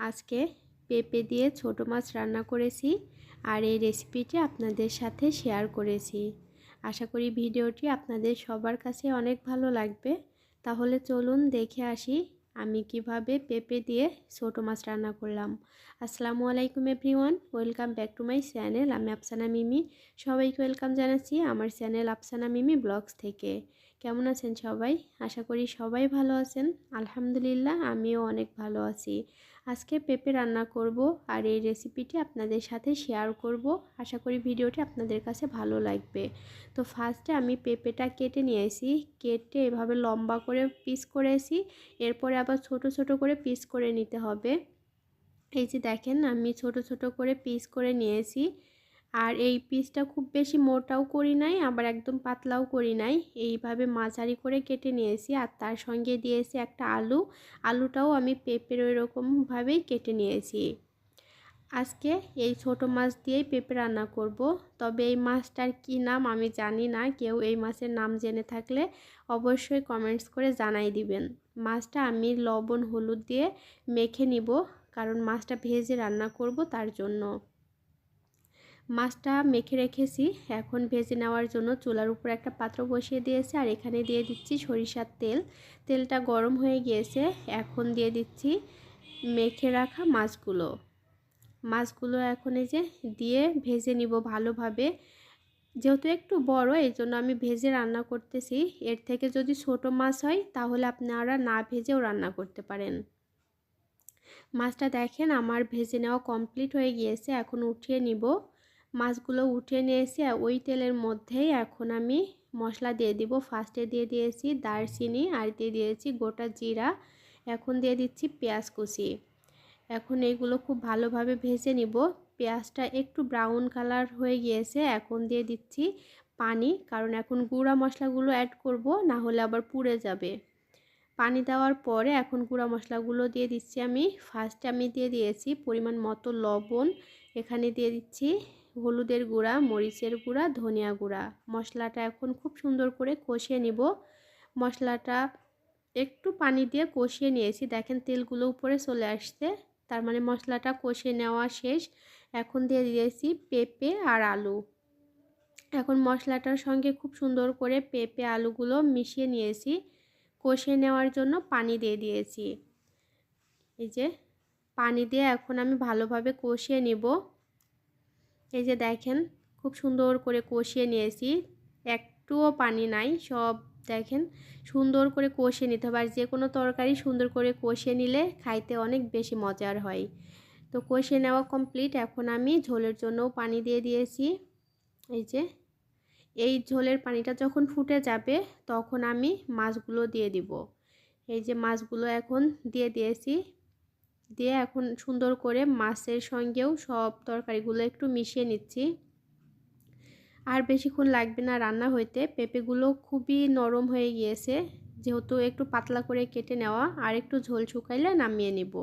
আজকে পেঁপে দিয়ে ছোট মাছ রান্না করেছি আর এই রেসিপিটি আপনাদের সাথে শেয়ার করেছি। আশা করি ভিডিওটি আপনাদের সবার কাছে অনেক ভালো লাগবে। তাহলে চলুন দেখে আসি আমি কীভাবে পেঁপে দিয়ে ছোট মাছ রান্না করলাম। আসসালামু আলাইকুম everyone, welcome back to my channel. আমি আফসানা মিমি। সবাইকে ওয়েলকাম জানাচ্ছি আমার চ্যানেল আফসানা মিমি ব্লগস থেকে। কেমন আছেন সবাই? আশা করি সবাই ভালো আছেন। আলহামদুলিল্লাহ, আমিও অনেক ভালো আছি। আজকে পেঁপে রান্না করব আর এই রেসিপিটি আপনাদের সাথে শেয়ার করব। আশা করি ভিডিওটি আপনাদের কাছে ভালো লাগবে। তো ফার্স্টে আমি পেঁপেটা কেটে নিয়েছি। কেটে এভাবে লম্বা করে পিস করেছি। এরপরে আবার ছোট ছোট করে পিস করে নিতে হবে। এই যে দেখেন, আমি ছোট ছোট করে পিস করে নিয়েছি। আর এই পিসটা খুব বেশি মোটাও করি নাই, আবার একদম পাতলাও করি নাই। এইভাবে মাঝারি করে কেটে নিয়েছি আর তার সঙ্গে দিয়েছি একটা আলু। আলুটাও আমি পেঁপের ওইরকমভাবেই কেটে নিয়েছি। আজকে এই ছোট মাছ দিয়েই পেঁপে রান্না করব। তবে এই মাছটার কি নাম আমি জানি না, কেউ এই মাছের নাম জেনে থাকলে অবশ্যই কমেন্টস করে জানাই দিবেন। মাছটা আমি লবণ, হলুদ দিয়ে মেখে নিব, কারণ মাছটা ভেজে রান্না করব তার জন্য। মাছটা মেখে রেখেছি। এখন ভেজে নেওয়ার জন্য চুলার উপর একটা পাত্র বসিয়ে দিয়েছি আর এখানে দিয়ে দিচ্ছি সরিষার তেল। তেলটা গরম হয়ে গিয়েছে। এখন দিয়ে দিচ্ছি মেখে রাখা মাছগুলো। মাছগুলো এখন এই যে দিয়ে ভেজে নিব ভালোভাবে। যেহেতু একটু বড়, এই জন্য আমি ভেজে রান্না করতেছি। এর থেকে যদি ছোট মাছ হয়, তাহলে আপনারা না ভেজেও রান্না করতে পারেন। মাছটা দেখেন, আমার ভেজে নেওয়া কমপ্লিট হয়ে গিয়েছে। এখন উঠিয়ে নিব। মাছগুলো উঠে নিয়েছি আর ওই তেলের মধ্যেই এখন আমি মশলা দিয়ে দিব। ফার্স্টে দিয়ে দিয়েছি দারচিনি আর দিয়ে দিয়েছি গোটা জিরা। এখন দিয়ে দিচ্ছি পেঁয়াজ কুচি। এখন এইগুলো খুব ভালোভাবে ভেজে নিব। পেঁয়াজটা একটু ব্রাউন কালার হয়ে গিয়েছে, এখন দিয়ে দিচ্ছি পানি। কারণ এখন গুঁড়া মশলাগুলো অ্যাড করব, না হলে আবার পুড়ে যাবে। পানি দেওয়ার পরে এখন গুঁড়া মশলাগুলো দিয়ে দিচ্ছি আমি। ফার্স্টে আমি দিয়ে দিয়েছি পরিমাণ মতো লবণ। এখানে দিয়ে দিচ্ছি হলুদের গুঁড়া, মরিচের গুঁড়া, ধনিয়া গুঁড়া। মশলাটা এখন খুব সুন্দর করে কষিয়ে নিব। মশলাটা একটু পানি দিয়ে কষিয়ে নিয়েছি। দেখেন তেলগুলো উপরে চলে আসছে। তার মানে মশলাটা কষিয়ে নেওয়া শেষ। এখন দিয়ে দিয়েছি পেঁপে আর আলু। এখন মশলাটার সঙ্গে খুব সুন্দর করে পেঁপে আলুগুলো মিশিয়ে নিয়েছি। কষিয়ে নেওয়ার জন্য পানি দিয়ে দিয়েছি। এই যে, পানি দিয়ে এখন আমি ভালোভাবে কষিয়ে নিব। এই যে দেখেন, খুব সুন্দর করে কষিয়ে নিয়েছি। একটুও পানি নাই, সব দেখেন, সুন্দর করে কষিয়ে নিতে হবে। আর যে কোনো তরকারি সুন্দর করে কষিয়ে নিলে খাইতে অনেক বেশি মজার হয়। তো কষিয়ে নেওয়া কমপ্লিট এখন আমি ঝোলের জন্যও পানি দিয়ে দিয়েছি। এই যে, এই ঝোলের পানিটা যখন ফুটে যাবে, তখন আমি মাছগুলো দিয়ে দিব। এই যে মাছগুলো এখন দিয়ে দিয়েছি। দিয়ে এখন সুন্দর করে মাছের সঙ্গেও সব তরকারিগুলো একটু মিশিয়ে নিচ্ছি। আর বেশিক্ষণ লাগবে না রান্না হইতে। পেঁপেগুলো খুবই নরম হয়ে গিয়েছে। যেহেতু একটু পাতলা করে কেটে নেওয়া আর একটু ঝোল শুকাইলে নামিয়ে নিব।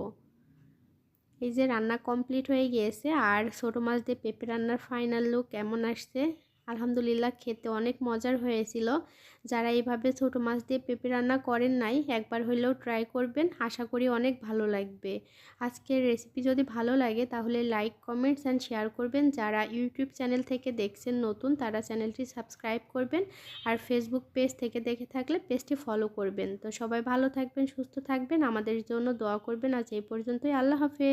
এই যে রান্না কমপ্লিট হয়ে গিয়েছে। আর ছোটো মাছ দিয়ে পেঁপে রান্নার ফাইনাল লুক কেমন আসছে? আলহামদুলিল্লাহ খেতে অনেক মজার হয়েছিল। যারা এইভাবে ছোটো মাছ দিয়ে পেঁপে রান্না করেন নাই, একবার হলেও ট্রাই করবেন। আশা করি অনেক ভালো লাগবে। আজকের রেসিপি যদি ভালো লাগে, তাহলে লাইক কমেন্টস অ্যান্ড শেয়ার করবেন। যারা ইউটিউব চ্যানেল থেকে দেখছেন নতুন, তারা চ্যানেলটি সাবস্ক্রাইব করবেন। আর ফেসবুক পেজ থেকে দেখে থাকলে পেজটি ফলো করবেন। তো সবাই ভালো থাকবেন, সুস্থ থাকবেন। আমাদের জন্য দোয়া করবেন। আজ এই পর্যন্তই। আল্লাহ হাফেজ।